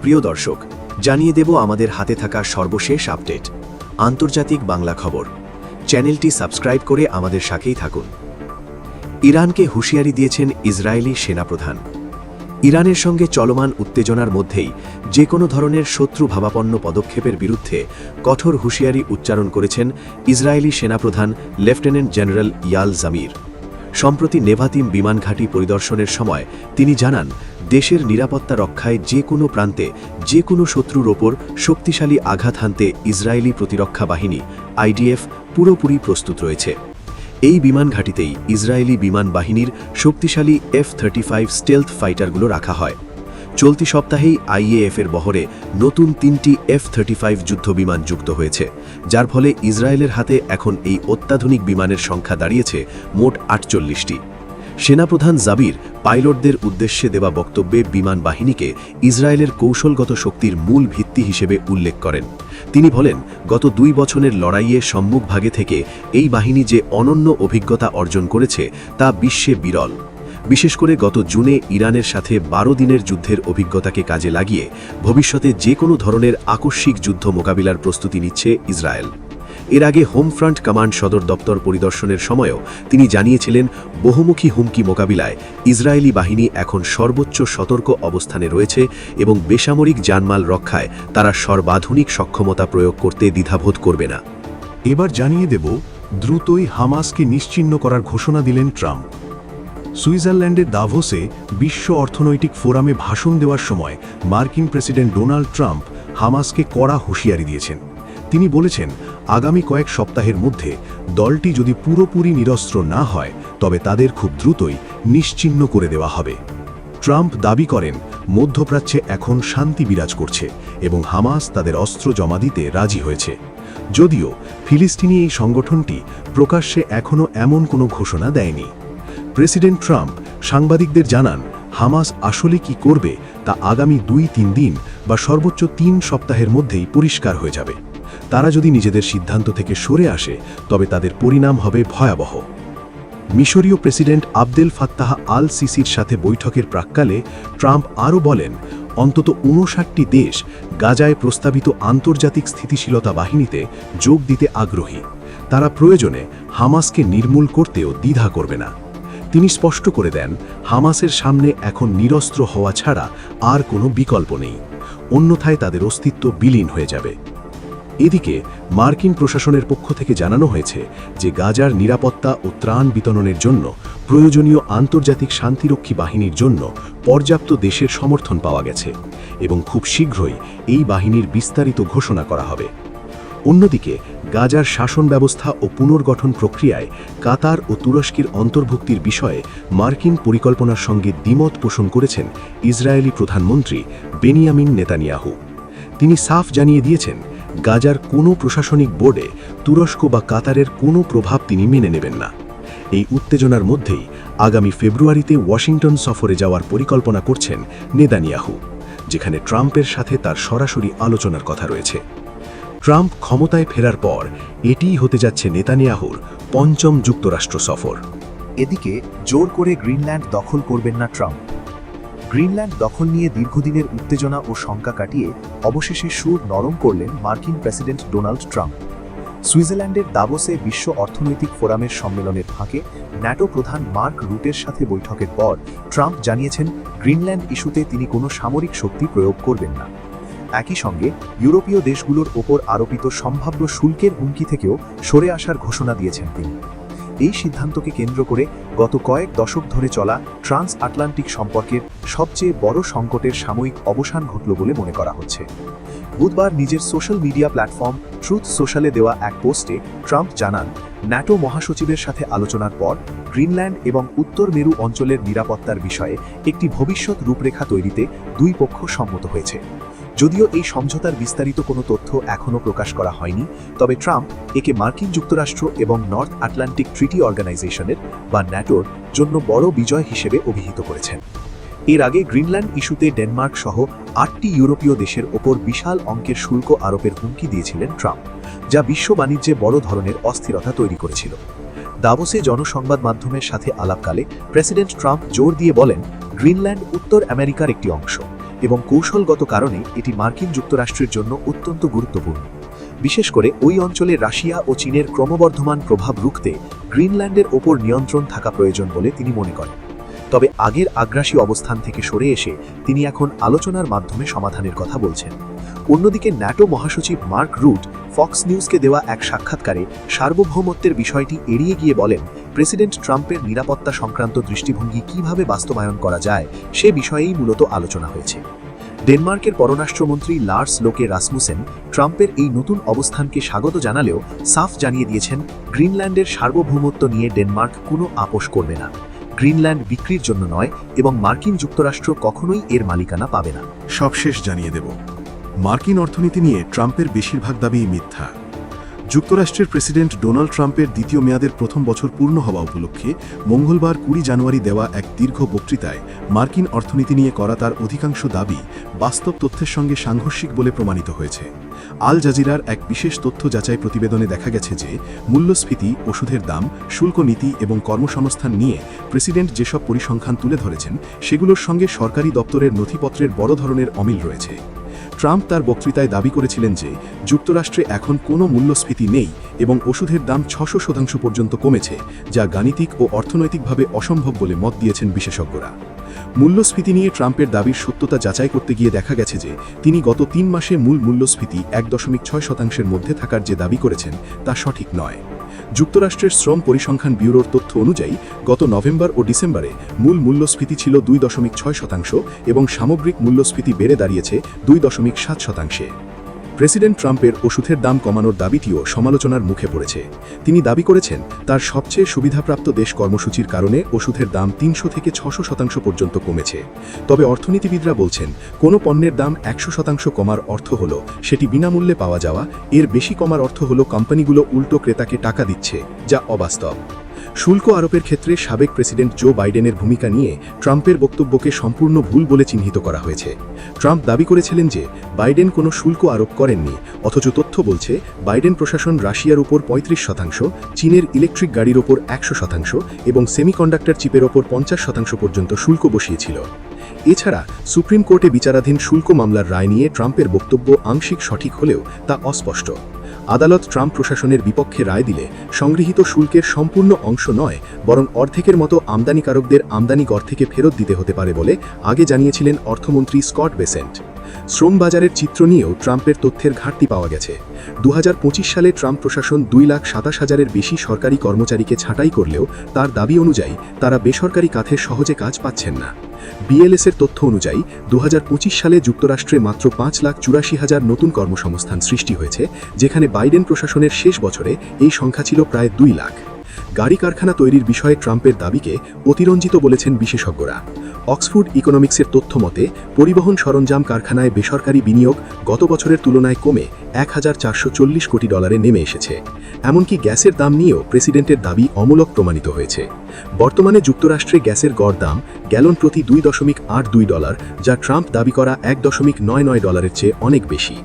প্রিয় দর্শক, জানিয়ে দেব আমাদের হাতে থাকা সর্বশেষ আপডেট। আন্তর্জাতিক বাংলা খবর। চ্যানেলটি সাবস্ক্রাইব করে আমাদের সাথেই থাকুন। ইরানকে হুঁশিয়ারি দিয়েছেন ইসরায়েলি সেনাপ্রধান। ইরানের সঙ্গে চলমান উত্তেজনার মধ্যেই যে কোনো ধরনের শত্রু ভাবাপন্ন পদক্ষেপের বিরুদ্ধে কঠোর হুঁশিয়ারি উচ্চারণ করেছেন ইসরায়েলি সেনাপ্রধান লেফটেন্যান্ট জেনারেল ইয়াল জামির। সম্প্রতি নেভাতিম বিমানঘাটি পরিদর্শনের সময় তিনি জানান, দেশের নিরাপত্তা রক্ষায় যে কোনো প্রান্তে, যে কোনো শত্রুর ওপর শক্তিশালী আঘাত হানতে ইসরায়েলি প্রতিরক্ষা বাহিনী, আইডিএফ, পুরোপুরি প্রস্তুত রয়েছে। এই বিমান ঘাঁটিতেই ইসরায়েলি বিমান বাহিনীর শক্তিশালী এফ থার্টি ফাইভ স্টেলথ ফাইটারগুলো রাখা হয়। চলতি সপ্তাহেই আইএএফ এর বহরে নতুন তিনটি এফ থার্টি ফাইভ যুদ্ধবিমান যুক্ত হয়েছে, যার ফলে ইসরায়েলের হাতে এখন এই অত্যাধুনিক বিমানের সংখ্যা দাঁড়িয়েছে মোট আটচল্লিশটি। সেনাপ্রধান জাবির পাইলটদের উদ্দেশ্যে দেওয়া বক্তব্যে বিমান বাহিনীকে ইসরায়েলের কৌশলগত শক্তির মূল ভিত্তি হিসেবে উল্লেখ করেন। তিনি বলেন, গত দুই বছরের লড়াইয়ে সম্মুখভাগে থেকে এই বাহিনী যে অনন্য অভিজ্ঞতা অর্জন করেছে, তা বিশ্বে বিরল। বিশেষ করে গত জুনে ইরানের সাথে বারো দিনের যুদ্ধের অভিজ্ঞতাকে কাজে লাগিয়ে ভবিষ্যতে যে কোনো ধরনের আকস্মিক যুদ্ধ মোকাবিলার প্রস্তুতি নিচ্ছে ইসরায়েল। এর আগে হোমফ্রন্ট কমান্ড সদর দপ্তর পরিদর্শনের সময়ও তিনি জানিয়েছিলেন, বহুমুখী হুমকি মোকাবিলায় ইসরায়েলি বাহিনী এখন সর্বোচ্চ সতর্ক অবস্থানে রয়েছে এবং বেসামরিক জানমাল রক্ষায় তারা সর্বাধুনিক সক্ষমতা প্রয়োগ করতে দ্বিধাবোধ করবে না। এবার জানিয়ে দেব, দ্রুতই হামাসকে নিশ্চিহ্ন করার ঘোষণা দিলেন ট্রাম্প। সুইজারল্যান্ডের দাভোসে বিশ্ব অর্থনৈতিক ফোরামে ভাষণ দেওয়ার সময় মার্কিন প্রেসিডেন্ট ডোনাল্ড ট্রাম্প হামাসকে কড়া হুঁশিয়ারি দিয়েছেন। তিনি বলেছেন, আগামী কয়েক সপ্তাহের মধ্যে দলটি যদি পুরোপুরি নিরস্ত্র না হয়, তবে তাদের খুব দ্রুতই নিশ্চিহ্ন করে দেওয়া হবে। ট্রাম্প দাবি করেন, মধ্যপ্রাচ্যে এখন শান্তি বিরাজ করছে এবং হামাস তাদের অস্ত্র জমা দিতে রাজি হয়েছে। যদিও ফিলিস্তিনি এই সংগঠনটি প্রকাশ্যে এখনও এমন কোনো ঘোষণা দেয়নি। প্রেসিডেন্ট ট্রাম্প সাংবাদিকদের জানান, হামাস আসলে কি করবে তা আগামী দুই তিন দিন বা সর্বোচ্চ তিন সপ্তাহের মধ্যেই পরিষ্কার হয়ে যাবে। তারা যদি নিজেদের সিদ্ধান্ত থেকে সরে আসে, তবে তাদের পরিণাম হবে ভয়াবহ। মিশরীয় প্রেসিডেন্ট আবদেল ফাত্তাহ আল সিসির সাথে বৈঠকের প্রাক্কালে ট্রাম্প আরও বলেন, অন্তত উনষাটটি দেশ গাজায় প্রস্তাবিত আন্তর্জাতিক স্থিতিশীলতা বাহিনীতে যোগ দিতে আগ্রহী। তারা প্রয়োজনে হামাসকে নির্মূল করতেও দ্বিধা করবে না। তিনি স্পষ্ট করে দেন, হামাসের সামনে এখন নিরস্ত্র হওয়া ছাড়া আর কোনো বিকল্প নেই। অন্যথায় তাদের অস্তিত্ব বিলীন হয়ে যাবে। এদিকে, মার্কিন প্রশাসনের পক্ষ থেকে জানানো হয়েছে যে গাজার নিরাপত্তা ও ত্রাণ বিতরণের জন্য, প্রয়োজনীয় আন্তর্জাতিক শান্তিরক্ষী বাহিনীর জন্য পর্যাপ্ত দেশের সমর্থন পাওয়া গেছে এবং খুব শীঘ্রই এই বাহিনীর বিস্তারিত ঘোষণা করা হবে। অন্যদিকে গাজার শাসন ব্যবস্থা ও পুনর্গঠন প্রক্রিয়ায় কাতার ও তুরস্কের অন্তর্ভুক্তির বিষয়ে মার্কিন পরিকল্পনার সঙ্গে দ্বিমত পোষণ করেছেন ইসরায়েলি প্রধানমন্ত্রী বেনিয়ামিন নেতানিয়াহু। তিনি সাফ জানিয়ে দিয়েছেন, গাজার কোনো প্রশাসনিক বোর্ডে তুরস্ক বা কাতারের কোনো প্রভাব তিনি মেনে নেবেন না। এই উত্তেজনার মধ্যেই আগামী ফেব্রুয়ারিতে ওয়াশিংটন সফরে যাওয়ার পরিকল্পনা করছেন নেদানিয়াহু যেখানে ট্রাম্পের সাথে তার সরাসরি আলোচনার কথা রয়েছে। ট্রাম্প ক্ষমতায় ফেরার পর এটিই হতে যাচ্ছে নেতানিয়াহুর পঞ্চম যুক্তরাষ্ট্র সফর। এদিকে জোর করে গ্রিনল্যান্ড দখল করবেন না ট্রাম্প। গ্রিনল্যান্ড দখল নিয়ে দীর্ঘদিনের উত্তেজনা ও শঙ্কা কাটিয়ে অবশেষে সুর নরম করলেন মার্কিন প্রেসিডেন্ট ডোনাল্ড ট্রাম্প। সুইজারল্যান্ডের দাবোসে বিশ্ব অর্থনৈতিক ফোরামের সম্মেলনের ফাঁকে ন্যাটো প্রধান মার্ক রুটের সাথে বৈঠকের পর ট্রাম্প জানিয়েছেন, গ্রিনল্যান্ড ইস্যুতে তিনি কোনো সামরিক শক্তি প্রয়োগ করবেন না। একই সঙ্গে ইউরোপীয় দেশগুলোর ওপর আরোপিত সম্ভাব্য শুল্কের হুমকি থেকেও সরে আসার ঘোষণা দিয়েছেন তিনি। এই সিদ্ধান্তকে কেন্দ্র করে গত কয়েক দশক ধরে চলা ট্রান্স আটলান্টিক সম্পর্কের সবচেয়ে বড় সংকটের সাময়িক অবসান ঘটল বলে মনে করা হচ্ছে। বুধবার নিজের সোশ্যাল মিডিয়া প্ল্যাটফর্ম ট্রুথ সোশ্যালে দেওয়া এক পোস্টে ট্রাম্প জানান, ন্যাটো মহাসচিবের সাথে আলোচনার পর গ্রিনল্যান্ড এবং উত্তর মেরু অঞ্চলের নিরাপত্তার বিষয়ে একটি ভবিষ্যৎ রূপরেখা তৈরিতে দুই পক্ষ সম্মত হয়েছে। যদিও এই সমঝোতার বিস্তারিত কোনো তথ্য এখনও প্রকাশ করা হয়নি, তবে ট্রাম্প একে মার্কিন যুক্তরাষ্ট্র এবং নর্থ আটলান্টিক ট্রিটি অর্গানাইজেশনের, বা ন্যাটোর, জন্য বড় বিজয় হিসেবে অভিহিত করেছেন। এর আগে গ্রিনল্যান্ড ইস্যুতে ডেনমার্ক সহ আটটি ইউরোপীয় দেশের ওপর বিশাল অঙ্কের শুল্ক আরোপের হুমকি দিয়েছিলেন ট্রাম্প, যা বিশ্ব বাণিজ্যে বড় ধরনের অস্থিরতা তৈরি করেছিল। দাবোসে জনসংবাদ মাধ্যমের সাথে আলাপকালে প্রেসিডেন্ট ট্রাম্প জোর দিয়ে বলেন, গ্রিনল্যান্ড উত্তর আমেরিকার একটি অংশ। এবং কৌশলগত কারণে এটি মার্কিন যুক্তরাষ্ট্রের জন্য অত্যন্ত গুরুত্বপূর্ণ। বিশেষ করে ওই অঞ্চলে রাশিয়া ও চীনের ক্রমবর্ধমান প্রভাব রুখতে গ্রিনল্যান্ডের ওপর নিয়ন্ত্রণ থাকা প্রয়োজন বলে তিনি মনে করেন। তবে আগের আগ্রাসী অবস্থান থেকে সরে এসে তিনি এখন আলোচনার মাধ্যমে সমাধানের কথা বলছেন। অন্যদিকে ন্যাটো মহাসচিব মার্ক রুট ফক্স নিউজকে দেওয়া এক সাক্ষাৎকারে সার্বভৌমত্বের বিষয়টি এড়িয়ে গিয়ে বলেন প্রেসিডেন্ট ট্রাম্পের নিরাপত্তা সংক্রান্ত দৃষ্টিভঙ্গি কীভাবে বাস্তবায়ন করা যায়, সে বিষয়েই মূলত আলোচনা হয়েছে। ডেনমার্কের পররাষ্ট্রমন্ত্রী লার্স লোকে রাসমুসেন ট্রাম্পের এই নতুন অবস্থানকে স্বাগত জানালেও সাফ জানিয়ে দিয়েছেন, গ্রিনল্যান্ডের সার্বভৌমত্ব নিয়ে ডেনমার্ক কোনো আপোষ করবে না। গ্রিনল্যান্ড বিক্রির জন্য নয় এবং মার্কিন যুক্তরাষ্ট্র কখনোই এর মালিকানা পাবে না। সবশেষ জানিয়ে দেব, মার্কিন অর্থনীতি নিয়ে ট্রাম্পের বেশিরভাগ দাবিই মিথ্যা। যুক্তরাষ্ট্রের প্রেসিডেন্ট ডোনাল্ড ট্রাম্পের দ্বিতীয় মেয়াদের প্রথম বছর পূর্ণ হওয়া উপলক্ষে মঙ্গলবার কুড়ি জানুয়ারি দেওয়া এক দীর্ঘ বক্তৃতায় মার্কিন অর্থনীতি নিয়ে করা তার অধিকাংশ দাবি বাস্তব তথ্যের সঙ্গে সাংঘর্ষিক বলে প্রমাণিত হয়েছে। আল জাজিরার এক বিশেষ তথ্য যাচাই প্রতিবেদনে দেখা গেছে যে, মূল্যস্ফীতি, ওষুধের দাম, শুল্ক নীতি এবং কর্মসংস্থান নিয়ে প্রেসিডেন্ট যেসব পরিসংখ্যান তুলে ধরেছেন, সেগুলোর সঙ্গে সরকারি দপ্তরের নথিপত্রের বড় ধরনের অমিল রয়েছে। ট্রাম্প তার বক্তৃতায় দাবি করেছিলেন যে, যুক্তরাষ্ট্রে এখন কোনো মূল্যস্ফীতি নেই এবং ওষুধের দাম ছশো শতাংশ পর্যন্ত কমেছে, যা গাণিতিক ও অর্থনৈতিকভাবে অসম্ভব বলে মত দিয়েছেন বিশেষজ্ঞরা। মূল্যস্ফীতি নিয়ে ট্রাম্পের দাবির সত্যতা যাচাই করতে গিয়ে দেখা গেছে যে, তিনি গত তিন মাসে মূল মূল্যস্ফীতি এক দশমিক ছয় শতাংশের মধ্যে থাকার যে দাবি করেছেন, তা সঠিক নয়। যুক্তরাষ্ট্রের শ্রম পরিসংখ্যান ব্যুরোর তথ্য অনুযায়ী, গত নভেম্বর ও ডিসেম্বরে মূল মূল্যস্ফীতি ছিল দুই দশমিক ছয় শতাংশ এবং সামগ্রিক মূল্যস্ফীতি বেড়ে দাঁড়িয়েছে দুই দশমিক সাত শতাংশে। প্রেসিডেন্ট ট্রাম্পের ওষুধের দাম কমানোর দাবিটিও সমালোচনার মুখে পড়েছে। তিনি দাবি করেছেন, তার সবচেয়ে সুবিধাপ্রাপ্ত দেশ কর্মসূচির কারণে ওষুধের দাম তিনশো থেকে ছশো শতাংশ পর্যন্ত কমেছে। তবে অর্থনীতিবিদরা বলছেন, কোনো পণ্যের দাম একশো শতাংশ কমার অর্থ হল, সেটি বিনামূল্যে পাওয়া যাওয়া, এর বেশি কমার অর্থ হল কোম্পানিগুলো উল্টো ক্রেতাকে টাকা দিচ্ছে, যা অবাস্তব। শুল্ক আরোপের ক্ষেত্রে সাবেক প্রেসিডেন্ট জো বাইডেনের ভূমিকা নিয়ে ট্রাম্পের বক্তব্যকে সম্পূর্ণ ভুল বলে চিহ্নিত করা হয়েছে। ট্রাম্প দাবি করেছিলেন যে, বাইডেন কোনো শুল্ক আরোপ করেননি, অথচ তথ্য বলছে, বাইডেন প্রশাসন রাশিয়ার উপর পঁয়ত্রিশ শতাংশ, চীনের ইলেকট্রিক গাড়ির ওপর একশো শতাংশ এবং সেমিকন্ডাক্টর চিপের ওপর পঞ্চাশ শতাংশ পর্যন্ত শুল্ক বসিয়েছিল। এছাড়া সুপ্রিম কোর্টে বিচারাধীন শুল্ক মামলার রায় নিয়ে ট্রাম্পের বক্তব্য আংশিক সঠিক হলেও তা অস্পষ্ট। আদালত ট্রাম্প প্রশাসনের বিপক্ষে রায় দিলে সংগৃহীত শুল্কের সম্পূর্ণ অংশ নয়, বরং অর্ধেকের মতো আমদানিকারকদের আমদানি কর থেকে ফেরত দিতে হতে পারে বলে আগে জানিয়েছিলেন অর্থমন্ত্রী স্কট বেসেন্ট। শ্রম বাজারের চিত্র নিয়েও ট্রাম্পের তথ্যের ঘাটতি পাওয়া গেছে। দু হাজার পঁচিশ সালে ট্রাম্প প্রশাসন দুই লাখ সাতাশ হাজারের বেশি সরকারি কর্মচারীকে ছাঁটাই করলেও তার দাবি অনুযায়ী তারা বেসরকারি কাথে সহজে কাজ পাচ্ছেন না। বিএলএসের তথ্য অনুযায়ী দু হাজার পঁচিশ সালে যুক্তরাষ্ট্রে মাত্র পাঁচ লাখ চুরাশি হাজার নতুন কর্মসংস্থান সৃষ্টি হয়েছে, যেখানে বাইডেন প্রশাসনের শেষ বছরে এই সংখ্যা ছিল প্রায় দুই লাখ। গাড়ি কারখানা তৈরির বিষয়ে ট্রাম্পের দাবিকে অতিরঞ্জিত বলেছেন বিশেষজ্ঞরা। অক্সফোর্ড ইকোনমিক্সের তথ্য মতে, পরিবহন সরঞ্জাম কারখানায় বেসরকারি বিনিয়োগ গত বছরের তুলনায় কমে এক হাজার চারশো চল্লিশ কোটি ডলারে নেমে এসেছে। এমনকি গ্যাসের দাম নিয়েও প্রেসিডেন্টের দাবি অমূলক প্রমাণিত হয়েছে। বর্তমানে যুক্তরাষ্ট্রে গ্যাসের গড় দাম গ্যালন প্রতি দুই দশমিক আট দুই ডলার, যা ট্রাম্প দাবি করা এক দশমিক নয় নয় ডলারের চেয়ে অনেক বেশি।